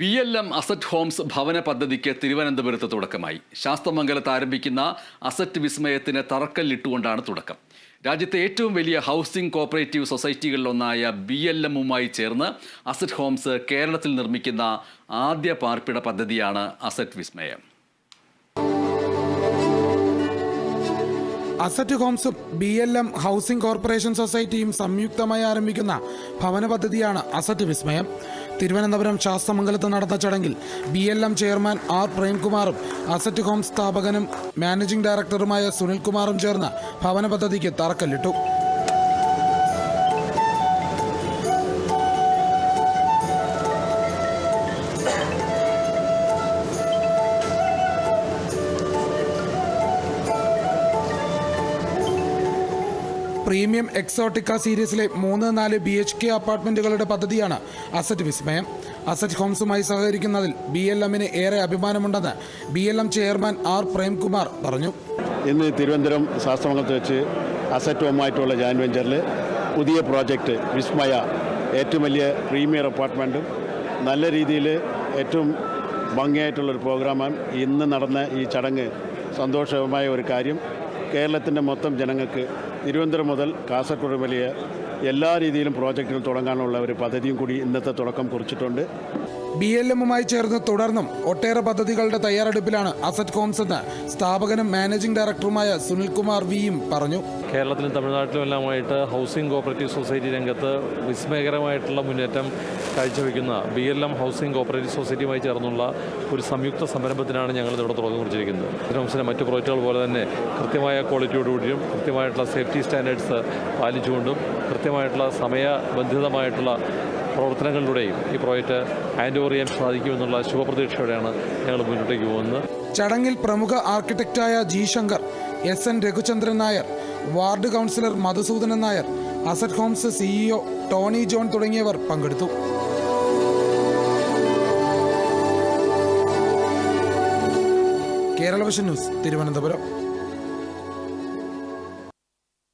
B L M asset homes ഭവന പദ്ധതിക്ക് തിരുവനന്തപുരത്ത് തുടക്കമായി. ശാസ്തമംഗലത്ത് ആരംഭിക്കുന്ന അസറ്റ് വിസ്മയത്തിന് തറക്കല്ലിട്ടുകൊണ്ടാണ് തുടക്കം. രാജ്യത്തെ ഏറ്റവും വലിയ ഹൗസിംഗ് കോപ്പറേറ്റീവ് സൊസൈറ്റികളിലൊന്നായ ബി എൽ എമ്മുമായി ചേർന്ന് അസറ്റ് ഹോംസ് കേരളത്തിൽ നിർമ്മിക്കുന്ന ആദ്യ പാർപ്പിട പദ്ധതിയാണ് asset Vismayam. Asset ഹോംസും B L M housing corporation സൊസൈറ്റിയും സംയുക്തമായി ആരംഭിക്കുന്ന ഭവന പദ്ധതിയാണ് അസറ്റ് വിസ്മയം. തിരുവനന്തപുരം ശാസ്തമംഗലത്ത് നടന്ന ചടങ്ങിൽ B L M chairman R പ്രേംകുമാറും asset home സ്ഥാപകനും മാനേജിംഗ് ഡയറക്ടറുമായ സുനിൽകുമാറും ചേർന്ന് ഭവന പദ്ധതിക്ക് തറക്കല്ലിട്ടു. പ്രീമിയം എക്സോട്ടിക്ക സീരീസിലെ മൂന്ന് നാല് ബി എച്ച് കെ അപ്പാർട്ട്മെന്റുകളുടെ പദ്ധതിയാണ് അസറ്റ് വിസ്മയം. അസറ്റ് ഹോംസുമായി സഹകരിക്കുന്നതിൽ ബി എൽ എമ്മിന് ഏറെ അഭിമാനമുണ്ടെന്ന് B L M chairman R Premkumar പറഞ്ഞു. ഇന്ന് തിരുവനന്തപുരം ശാസ്ത്രമംഗലത്ത് വെച്ച് അസറ്റ് ഹോമായിട്ടുള്ള ജോയിൻ വെഞ്ചറിൽ പുതിയ പ്രോജക്റ്റ് വിസ്മയ. ഏറ്റവും വലിയ പ്രീമിയർ അപ്പാർട്ട്മെന്റും നല്ല രീതിയിൽ ഏറ്റവും ഭംഗിയായിട്ടുള്ളൊരു പ്രോഗ്രാമാണ് ഇന്ന് നടന്ന ഈ ചടങ്ങ് സന്തോഷമായ ഒരു കാര്യം. കേരളത്തിന്റെ മൊത്തം ജനങ്ങൾക്ക് തിരുവനന്തപുരം മുതൽ കാസർഗോഡ് വലിയ എല്ലാ രീതിയിലും പ്രോജക്റ്റുകൾ തുടങ്ങാനുള്ള ഒരു പദ്ധതിയും കൂടി ഇന്നത്തെ തുടക്കം കുറിച്ചിട്ടുണ്ട്. ബി എൽ എമ്മുമായി ചേർന്ന് തുടർന്നും ഒട്ടേറെ പദ്ധതികളുടെ തയ്യാറെടുപ്പിലാണ് അസറ്റ് കോംസ് എന്ന് സ്ഥാപകനും മാനേജിംഗ് ഡയറക്ടറുമായ സുനിൽകുമാർ വിയും പറഞ്ഞു. കേരളത്തിലും തമിഴ്നാട്ടിലും എല്ലാമായിട്ട് ഹൗസിംഗ് കോപ്പറേറ്റീവ് സൊസൈറ്റി രംഗത്ത് വിസ്മയകരമായിട്ടുള്ള മുന്നേറ്റം കാഴ്ചവെക്കുന്ന B L M housing cooperative സൊസൈറ്റിയുമായി ചേർന്നുള്ള ഒരു സംയുക്ത സംരംഭത്തിനാണ് ഞങ്ങൾ ഇവിടെ തുടക്കം കുറിച്ചിരിക്കുന്നത്. ഹൗസിന്റെ മറ്റു പ്രോജക്റ്റുകൾ പോലെ തന്നെ കൃത്യമായ ക്വാളിറ്റിയോടുകൂടിയും കൃത്യമായിട്ടുള്ള സേഫ്റ്റി സ്റ്റാൻഡേർഡ്സ് പാലിച്ചുകൊണ്ടും കൃത്യമായിട്ടുള്ള സമയബന്ധിതമായിട്ടുള്ള പ്രവർത്തനങ്ങളിലൂടെയും ഈ പ്രോജക്റ്റ് ഹാൻഡ് ചെയ്യാൻ സാധിക്കുമെന്നുള്ള ശുഭപ്രതീക്ഷയോടെയാണ് ഞങ്ങൾ മുന്നോട്ടേക്ക് പോകുന്നത്. ചടങ്ങിൽ പ്രമുഖ ആർക്കിടെക്റ്റായ G Shankar S N Raghuchandran Nair ward councillor Madhusoodanan Nair asset homes CEO Tony John തുടങ്ങിയവർ പങ്കെടുത്തു. കേരള ന്യൂസ് തിരുവനന്തപുരം.